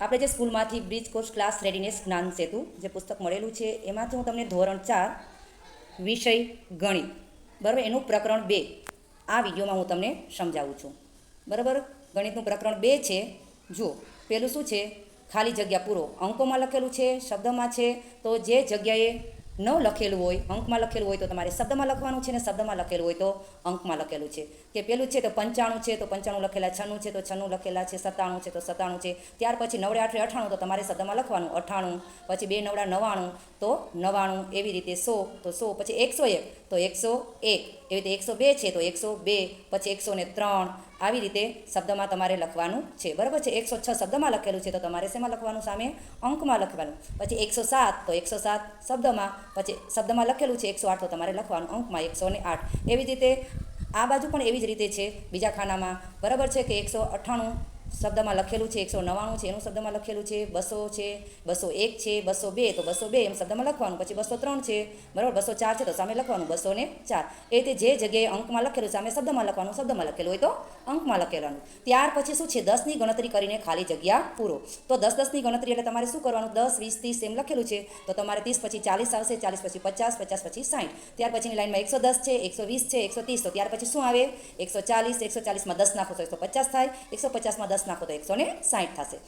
આપણે જે સ્કૂલમાંથી બ્રિજ કોર્સ ક્લાસ રેડીનેસ જ્ઞાન સેતુ જે પુસ્તક મળેલું છે, એમાંથી હું તમને ધોરણ ચાર વિષય ગણિત, બરાબર? એનું પ્રકરણ બે આ વિડીયોમાં હું તમને સમજાવું છું. બરાબર? ગણિતનું પ્રકરણ બે છે. જુઓ, પેલું શું છે? ખાલી જગ્યા પૂરો. અંકોમાં લખેલું છે, શબ્દમાં છે. તો જે જગ્યાએ ન લખેલું હોય, અંકમાં લખેલું હોય તો તમારે શબ્દમાં લખવાનું છે ને શબ્દમાં લખેલું હોય તો અંકમાં લખેલું છે. કે પેલું છે તો પંચાણું છે, તો પંચાણું લખેલા છન્નું છે, તો છન્નું લખેલા છે, સત્તાણું છે, તો સત્તાણું છે. ત્યાર પછી નવડે આઠે અઠાણું તો તમારે શબ્દમાં લખવાનું, અઠાણું. પછી બે નવડા નવાણું, તો નવાણું. એવી રીતે સો, તો સો, પછી એકસો એક, તો એકસો એક. એવી રીતે એકસો બે છે, તો એકસો બે. પછી એકસો ને ત્રણ આવી રીતે શબ્દમાં તમારે લખવાનું છે. બરાબર છે? એકસો છ શબ્દમાં લખેલું છે તો તમારે શેમાં લખવાનું? સામે અંકમાં લખવાનું. પછી એકસો સાત, તો એકસો સાત શબ્દમાં, પછી શબ્દમાં લખેલું છે એકસો આઠ, તો તમારે લખવાનું અંકમાં એકસો ને આઠ. એવી જ રીતે આ બાજુ પણ એવી જ રીતે છે. બીજા ખાનામાં બરાબર છે કે એકસો અઠ્ઠાણું શબ્દમાં લખેલું છે, એકસો નવ્વાણું છે, એનું શબ્દમાં લખેલું છે, બસો છે, બસો એક છે, બસો બે, તો બસો બે એમ શબ્દમાં લખવાનું, પછી બસો ત્રણ છે, બરાબર, બસો ચાર છે, તો સામે લખવાનું, બસો ને ચાર. એ રીતે જે જગ્યાએ અંકમાં લખેલું સામે શબ્દમાં લખવાનું, શબ્દમાં લખેલું હોય તો અંકમાં લખેલાનું ત્યાર પછી શું છે, દસની ગણતરી કરીને ખાલી જગ્યા પૂરો. તો દસ દસની ગણતરી એટલે તમારે શું કરવાનું, દસ, વીસ, ત્રીસ એમ લખેલું છે, તો તમારે ત્રીસ પછી ચાલીસ આવશે, ચાલીસ પછી પચાસ પચાસ પછી સાઠ ત્યાર પછીની લાઇનમાં એકસો દસ છે, એકસો વીસ છે, એકસો ત્રીસ, તો ત્યાર પછી શું આવે? એકસો ચાલીસ, એકસો ચાલીસમાં દસ નાખો, તો એકસો પચાસ થાય. એકસો પચાસમાં દસ નાખો તો એકસો ને સાઠ થશે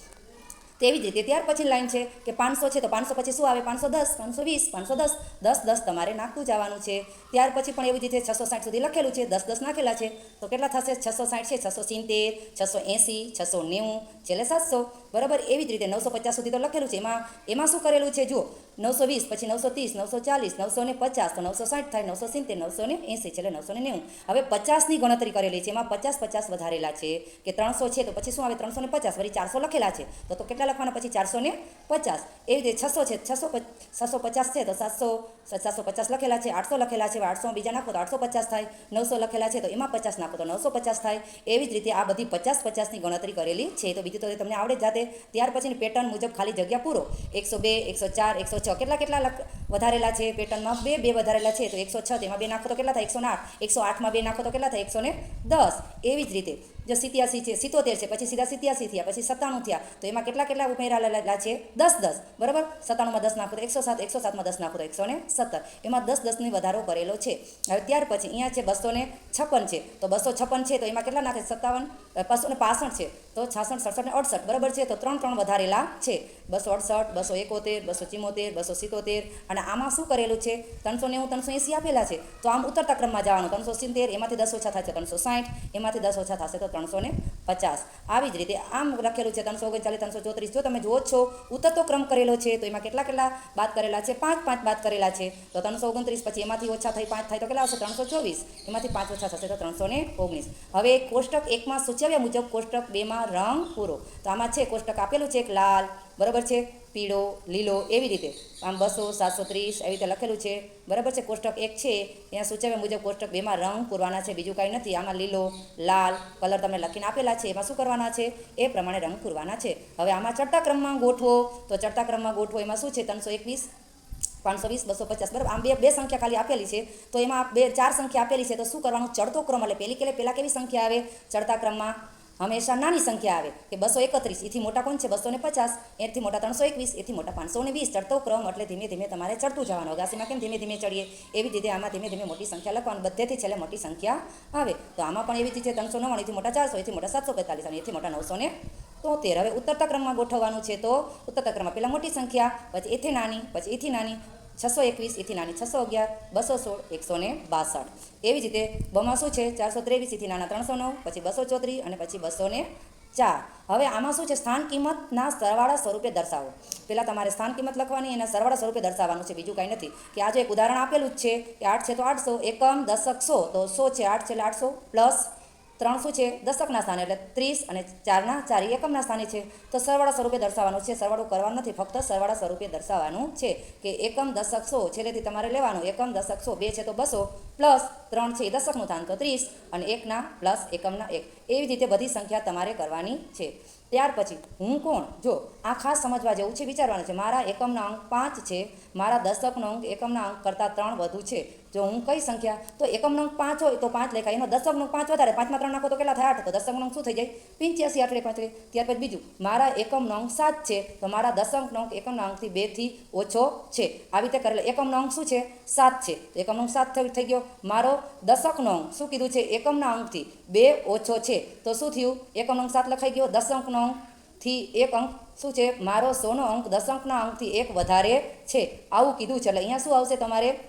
તેવી જ રીતે ત્યાર પછી લાઈન છે કે પાંચસો છે તો પાંચસો પછી શું આવે? પાંચસો દસ, પાંચસો વીસ, પાંચસો દસ દસ દસ તમારે નાખતું જવાનું છે. ત્યાર પછી પણ એવી રીતે છસો સાઠ સુધી લખેલું છે, દસ દસ નાખેલા છે. તો કેટલા થશે? છસો સાઠ છે, છસો સિત્તેર, છસો એંસી, છસો નેવું, છેલ્લે સાતસો. બરાબર? એવી જ રીતે નવસો પચાસ સુધી તો લખેલું છે. એમાં એમાં શું કરેલું છે? જુઓ, નવસો વીસ, પછી નવસો ત્રીસ, નવસો ચાલીસ, નવસો ને પચાસ, તો નવસો સાઠ થાય, નવસો સિત્તેર, નવસો ને એંસી, છેલ્લે નવસો ને નેવું. હવે પચાસની ગણતરી કરેલી છે. એમાં પચાસ પચાસ વધારેલા છે. કે ત્રણસો છે તો પછી શું આવે? ત્રણસો ને પચાસ વળી ચારસો લખેલા છે. તો તો કેટલા લખવાના પછી ચારસો ને પચાસ. એવી રીતે છસો છે, છસો છસો પચાસ છે તો સાતસો સાતસો પચાસ લખેલા છે, આઠસો લખેલા છે, આઠસો બીજા નાખો તો આઠસો પચાસ થાય, નવસો લખેલા છે તો એમાં પચાસ નાખો તો નવસો પચાસ થાય. એવી જ રીતે આ બધી પચાસ પચાસની ગણતરી કરેલી છે. તો બીજું તો તમને આવડે જાતે. ત્યાર પછીની પેટર્ન મુજબ ખાલી જગ્યા પૂરો. એકસો બે, એકસો ચાર, એકસો છ. કેટલા કેટલા લખ વધારેલા છે પેટર્નમાં બે બે વધારેલા છે તો એકસો છ, તેમાં બે નાખો તો કેટલા થાય? એકસો આઠ. એકસો આઠમાં બે નાખો તો કેટલા થાય? એકસો દસ. એવી જ રીતે, જો સિત્યાસી છે, સિત્તોતેર છે, પછી સીધા સિત્યાસી થયા, પછી સત્તાણું થયા, તો એમાં કેટલા કેટલા ઉમેરેલા છે? દસ દસ. બરાબર? સત્તાણુંમાં દસ નાખો તો એકસો સાત, એકસો સાતમાં દસ નાખો તો એકસો સત્તર. એમાં દસ, દસની વધારો કરેલો છે. હવે ત્યાર પછી અહીંયા છે બસો છપ્પન છે, તો બસો છપ્પન છે, તો એમાં કેટલા નાખે? સત્તાવન બસો ને પાસઠ છે, તો છાસઠ, સડસઠ ને અડસઠ. બરાબર છે? તો ત્રણ ત્રણ વધારેલા છે. બસો અડસઠ, બસો એકોતેર, બસો ચિમોતેર, બસો સિત્તોતેર અને આમાં શું કરેલું છે? ત્રણસો નેવું, ત્રણસો એંસી આપેલા છે. તો આમ ઉતરતા ક્રમમાં જવાનું. ત્રણસો સિત્તેર, એમાંથી દસ ઓછા થશે ત્રણસો સાઠ, એમાંથી દસ ઓછા થશે તો ત્રણસો ને પચાસ. આવી જ રીતે આમ લખેલું છે ત્રણસો ઓગણચાલીસ, ત્રણસો ચોત્રીસ. જો તમે જુઓ છો, ઉતરતો ક્રમ કરેલો છે, તો એમાં કેટલા કેટલા બાદ કરેલા છે? પાંચ પાંચ બાદ કરેલા છે. તો ત્રણસો ઓગણત્રીસ, પછી એમાંથી ઓછા થઈ પાંચ થાય તો કેટલા આવશે? ત્રણસો ચોવીસ. એમાંથી પાંચ ઓછા થશે તો ત્રણસો ને ઓગણીસ. હવે કોષ્ટક એકમાં સૂચવ્યા મુજબ કોષ્ટક બેમાં રંગ પૂરો. તો આમાં છે કોષ્ટક આપેલું છે એક લાલ બરાબર છે? પીળો, લીલો, એવી રીતે. આમ બસો, સાતસો ત્રીસ એવી રીતે લખેલું છે. બરાબર છે? કોષ્ટક એક છે. ત્યાં સૂચવ્યા મુજબ કોષ્ટક બેમાં રંગ પૂરવાના છે, બીજું કાંઈ નથી. આમાં લીલો, લાલ કલર તમને લખીને આપેલા છે. એમાં શું કરવાના છે? એ પ્રમાણે રંગ પૂરવાના છે. હવે આમાં ચડતા ક્રમમાં ગોઠવો. તો ચડતા ક્રમમાં ગોઠવો. એમાં શું છે? ત્રણસો એકવીસ, પાંચસો વીસ, બસો પચાસ. બરાબર? આમ બે બે સંખ્યા ખાલી આપેલી છે. તો એમાં બે, ચાર સંખ્યા આપેલી છે. તો શું કરવાનું? ચડતો ક્રમ એટલે પહેલી કે પહેલાં કેવી સંખ્યા આવે? ચડતા ક્રમમાં હંમેશા નાની સંખ્યા આવે કે બસો એકત્રીસ, એથી મોટા કોણ છે? બસો ને પચાસ, એથી મોટા ત્રણસો એકવીસ, એથી મોટા પાંચસો ને વીસ. ચડતો ક્રમ એટલે ધીમે ધીમે તમારે ચડતું જવાનું. અગાસીમાં કેમ ધીમે ધીમે ચડીએ? એવી રીતે આમાં ધીમે ધીમે મોટી સંખ્યા લખવાનું. બધેથી છેલ્લે મોટી સંખ્યા આવે. તો આમાં પણ એવી રીતે ત્રણસો નવ્વાણું, એથી મોટા ચારસો, એથી મોટા સાતસો બેતાલીસ અને એથી મોટા નવસો ને તોતેર. હવે ઉત્તરતા ક્રમમાં ગોઠવવાનું છે તો ઉત્તરતા ક્રમમાં પહેલાં મોટી સંખ્યા, પછી એથી નાની, પછી એથી નાની છસો એકવીસ એથી નાની છસો અગિયાર, બસો સોળ, એકસો ને બાસઠ. એવી રીતે બમાં શું છે? ચારસો ત્રેવીસ એથી નાના ત્રણસો નવ, પછી બસો ચોત્રીસ અને પછી બસો ને ચાર. હવે આમાં શું છે? સ્થાન કિંમતના સરવાળા સ્વરૂપે દર્શાવો. પહેલાં તમારે સ્થાન કિંમત લખવાની એના સરવાળા સ્વરૂપે દર્શાવવાનું છે. બીજું કાંઈ નથી. કે આ જો એક ઉદાહરણ આપેલું જ છે કે આઠ છે તો આઠસો, એકમ દશક સો, તો સો છે આઠ છે એટલે આઠસો, પ્લસ ત્રણ છે? દશકના સ્થાને એટલે ત્રીસ અને ચારના ચાર એકમના સ્થાને છે. તો સરવાળા સ્વરૂપે દર્શાવવાનું છે. સરવાળો કરવાનું નથી. ફક્ત સરવાળા સ્વરૂપે દર્શાવવાનું છે કે એકમ દશક સો છેલ્લેથી તમારે લેવાનું. એકમ દશક સો બે છે તો બસો. પ્લસ ત્રણ છે એ દશકનું તો ત્રીસ અને એકના પ્લસ એકમના એક. એવી રીતે બધી સંખ્યા તમારે કરવાની છે. ત્યાર પછી હું કોણ? જો, આ ખાસ સમજવા જેવું છે, વિચારવાનું છે. મારા એકમના અંક પાંચ છે, મારા દશકનો અંક એકમના અંક કરતાં ત્રણ વધુ છે. જો હું કઈ સંખ્યા? તો એકમ નંગ પાંચ હોય તો પાંચ લેખાય. એનો દશકનો પાંચ વધારે. પાંચમાં ત્રણ નાખો તો કેટલા થાય? આઠ. તો દશકનો અંક શું થઈ જાય? પિંચ્યાસી આઠડે પાંચડે ત્યાર પછી બીજું, મારા એકમનો અંક સાત છે, તો મારા દશક નંગ એકમના અંકથી બેથી ઓછો છે. આવી રીતે કરેલો. એકમનો અંક શું છે? સાત છે. તો એકમ નંગ સાત થઈ ગયો. મારો દશક અંક શું કીધું છે? એકમના અંકથી. બે ઓછો છે. તો શું થયું? એકમ અંક સાત લખાઈ ગયો. દશકનો થી એક અંક. શું છે? મારો સોનો અંક દશકના અંકથી એક વધારે છે. આવું કીધું છે. એટલે અહીંયા શું આવશે તમારે?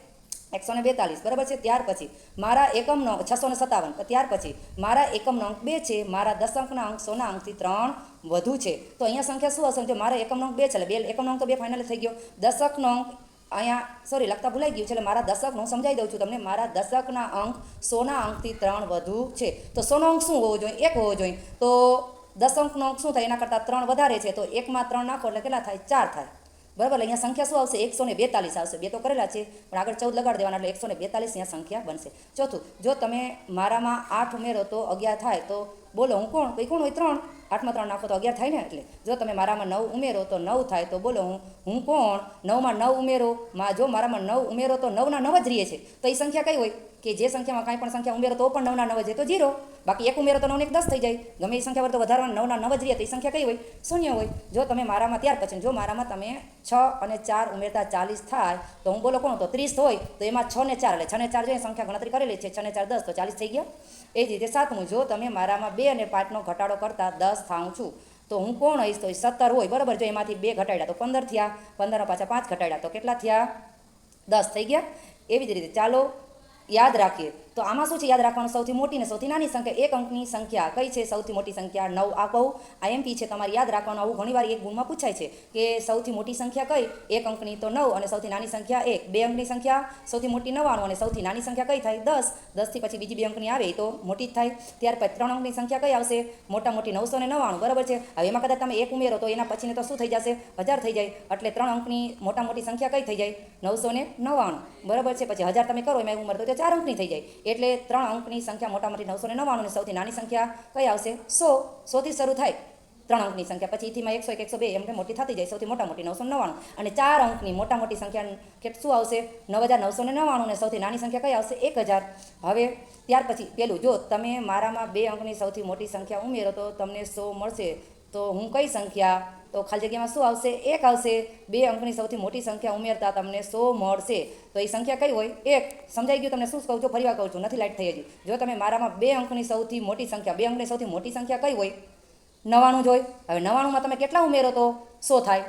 એકસો ને બેતાલીસ. બરાબર છે? ત્યાર પછી મારા એકમ નો છસો ને સત્તાવન. ત્યાર પછી મારા એકમનો અંક બે છે. મારા દશંકના અંક સોના અંકથી ત્રણ વધુ છે. તો અહીંયા સંખ્યા શું હશે? જો મારા એકમનો અંક બે છે, એટલે બે એકમનો અંક તો બે ફાઇનલ થઈ ગયો. દશકનો અંક અહીંયા સોરી લખતા ભૂલાઈ ગયું છે, એટલે મારા દશકનું સમજાવી દઉં છું તમને. મારા દશકના અંક સોના અંકથી ત્રણ વધુ છે. તો સોનો અંક શું હોવો જોઈએ? એક હોવો જોઈએ. તો દશકનો અંક શું થાય? એના કરતાં ત્રણ વધારે છે. તો એકમાં ત્રણ નાખો એટલે કેટલા થાય? ચાર થાય. બરાબર? અહીંયા સંખ્યા શું આવશે? એકસો ને બેતાલીસ આવશે. બે તો કરેલા છે. પણ આગળ ચૌદ લગાડી દેવાના એટલે એકસો ને બેતાલીસ અહીંયા સંખ્યા બનશે. ચોથું, જો તમે મારામાં આઠ ઉમેરો તો અગિયાર થાય. તો બોલો, હું કોણ? ભાઈ કોણ હોય? ત્રણ. આઠમાં ત્રણ નાખો તો અગિયાર થાય ને એટલે. જો તમે મારામાં નવ ઉમેરો તો નવ થાય તો બોલો હું હું કોણ? નવમાં નવ ઉમેરો, માં જો મારામાં નવ ઉમેરો તો નવના નવ જ રહીએ છે. તો એ સંખ્યા કઈ હોય? કે જે સંખ્યામાં કાંઈ પણ સંખ્યા ઉમેરો તો પણ નવના નવ જ તો જીરો બાકી એક ઉમેરો તો નવને એક દસ થઈ જાય. ગમે એ સંખ્યા પર તો વધારવા નવના નવ જ રહીએ તો એ સંખ્યા કઈ હોય? શૂન્ય હોય. જો તમે મારામાં ત્યાર પછી, જો મારામાં તમે છ અને ચાર ઉમેરતા ચાલીસ થાય, તો હું બોલો કોણ તો? ત્રીસ હોય. તો એમાં છ ને ચાર, એટલે છ ને ચાર જોઈએ સંખ્યા ગણતરી કરેલી છે, છ ને ચાર દસ, તો ચાલીસ થઈ ગયા. એ જ રીતે સાતમું, જો તમે મારામાં બે અને પાંચનો ઘટાડો કરતા દસ થાઉં છું. તો હું કોણ હોઈશ? તો સત્તર હોય, બરાબર? જો એમાંથી બે ઘટાડ્યા, તો પંદર થયા. પંદરના પાછા પાંચ ઘટાડ્યા, તો કેટલા થયા? દસ થઈ ગયા? એવી જ રીતે. ચાલો, યાદ રાખીએ. તો આમાં શું છે યાદ રાખવાનું? સૌથી મોટી ને સૌથી નાની સંખ્યા, એક અંકની સંખ્યા કઈ છે? સૌથી મોટી સંખ્યા નવ આ કહું આઈએમપી છે, તમારે યાદ રાખવાનું. આવું ઘણીવાર એક ગુણમાં પૂછાય છે કે સૌથી મોટી સંખ્યા કઈ? એક અંકની તો નવ અને સૌથી નાની સંખ્યા એક. બે અંકની સંખ્યા સૌથી મોટી નવ્વાણું અને સૌથી નાની સંખ્યા કઈ થાય? દસ. દસથી પછી બીજી બે અંકની આવે તો મોટી જ થાય. ત્યાર પછી ત્રણ અંકની સંખ્યા કઈ આવશે? મોટા મોટી નવસો ને નવ્વાણું. બરાબર છે? હવે એમાં કદાચ તમે એક ઉમેરો તો એના પછીને તો શું થઈ જશે? હજાર થઈ જાય. એટલે ત્રણ અંકની મોટા મોટી સંખ્યા કઈ થઈ જાય? નવસો ને નવ્વાણું. બરાબર છે? પછી હજાર તમે કરો, એમાં ઉમેર તો ચાર અંકની થઈ જાય. એટલે ત્રણ અંકની સંખ્યા મોટા મોટી નવસો ને નવ્વાણુંની સૌથી નાની સંખ્યા કઈ આવશે? સો. સોથી શરૂ થાય. ત્રણ અંકની સંખ્યા. પછી એથીમાં એકસો એક, એકસો બે, એમ મોટી થતી જાય. સૌથી મોટા મોટી નવસો નવ્વાણું. અને ચાર અંકની મોટા મોટી સંખ્યા કે શું આવશે? નવ હજાર નવસો ને નવ્વાણું અને સૌથી નાની સંખ્યા કઈ આવશે? એક હજાર. હવે ત્યાર પછી પેલું, જો તમે મારામાં બે અંકની સૌથી મોટી સંખ્યા ઉમેરો તો તમને સો મળશે. તો હું કઈ સંખ્યા? તો ખાલી જગ્યામાં શું આવશે? એક આવશે. બે અંકની સૌથી મોટી સંખ્યા ઉમેરતા તમને સો મળશે. તો એ સંખ્યા કઈ હોય? એક. સમજાઈ ગયું તમને? શું કહું છું? ફરીવાર કહું છું. નથી લાઈટ થઈ હજી. જો તમે મારામાં બે અંકની સૌથી મોટી સંખ્યા, બે અંકની સૌથી મોટી સંખ્યા કઈ હોય? નવાણું જ હોય. હવે નવાણુંમાં તમે કેટલા ઉમેરો તો? સો થાય.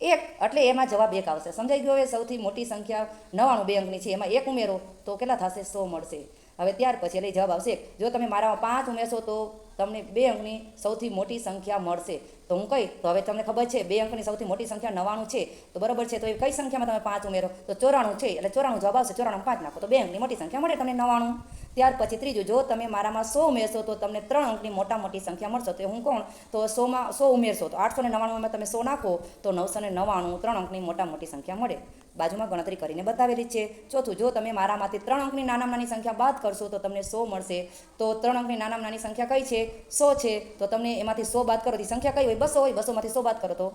એક. એટલે એમાં જવાબ એક આવશે. સમજાઈ ગયો હવે? સૌથી મોટી સંખ્યા નવાણું બે અંકની છે. એમાં એક ઉમેરો તો કેટલા થશે? સો મળશે. હવે ત્યાર પછી એટલે જવાબ આવશે જો તમે મારામાં પાંચ ઉમેરશો તો તમને બે અંકની સૌથી મોટી સંખ્યા મળશે. તો હું કહી તો હવે તમને ખબર છે, બે અંકની સૌથી મોટી સંખ્યા નવાણું છે. તો બરાબર છે, તો એ કઈ સંખ્યામાં તમે પાંચ ઉમેરો? તો ચોરાણું છે, એટલે ચોરાણું જવાબ આવશે ચોરાણું પાંચ નાખો. તો બે અંકની મોટી સંખ્યા મળે તમને નવાણું ત્યાર પછી ત્રીજું, જો તમે મારામાં સો ઉમેરશો, તો તમને ત્રણ અંકની મોટા મોટી સંખ્યા મળશે. તો હું કોણ? તો સોમાં સો ઉમેરશો, તો આઠસો ને નવ્વાણુંમાં તમે સો નાખો, તો નવસો ને નવ્વાણું, ત્રણ અંકની મોટા મોટી સંખ્યા મળે. બાજુમાં ગણતરી કરીને બતાવેલી છે. ચોથું, જો તમે મારામાંથી ત્રણ અંકની નાનામાં નાની સંખ્યા બાદ કરશો, તો તમને સો મળશે. તો ત્રણ અંકની નાનામાં નાની સંખ્યા કઈ છે? સો છે. તો તમને એમાંથી સો બાદ કરો. સંખ્યા કઈ હોય? બસો હોય. બસોમાંથી સો બાદ કરો તો.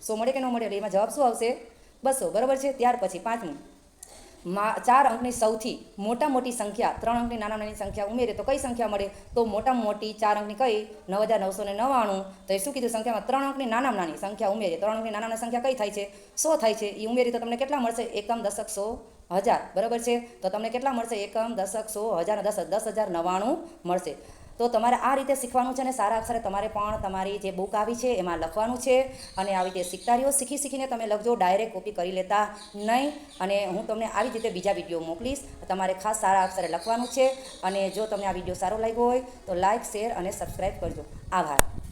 સો મળે કે ન મળે? એટલે એમાં જવાબ શું આવશે? બસો. બરાબર છે? ત્યાર પછી પાંચમું. ચાર અંકની સૌથી મોટા મોટી સંખ્યા, ત્રણ અંકની નાના નાની સંખ્યા ઉમેરે તો કઈ સંખ્યા મળે? તો મોટા મોટી ચાર અંકની કઈ? નવ હજાર નવસો ને નવ્વાણું. તો એ શું કીધું? સંખ્યામાં ત્રણ અંકની નાનામાં નાની સંખ્યા ઉમેરે. ત્રણ અંકની નાના નાની સંખ્યા કઈ થાય છે? સો થાય છે. એ ઉમેરી તો તમને કેટલા મળશે? એકમ દશક સો હજાર. બરાબર છે? તો તમને કેટલા મળશે? એકમ દશક સો હજાર દસ દસ હજાર નવ્વાણું મળશે. તો તમારે આ રીતે શીખવાનું છે અને સારા અક્ષરે તમારે પણ તમારી જે બુક આવી છે એમાં લખવાનું છે અને આવી રીતે શીખતા રહ્યો શીખી શીખીને તમે લખજો ડાયરેક્ટ કોપી કરી લેતા નહીં. અને હું તમને આવી રીતે બીજા વીડિયો મોકલીશ. તમારે ખાસ સારા અક્ષરે લખવાનું છે અને જો તમને આ વીડિયો સારો લાગ્યો હોય તો લાઇક શેર અને સબસ્ક્રાઈબ કરજો. આભાર.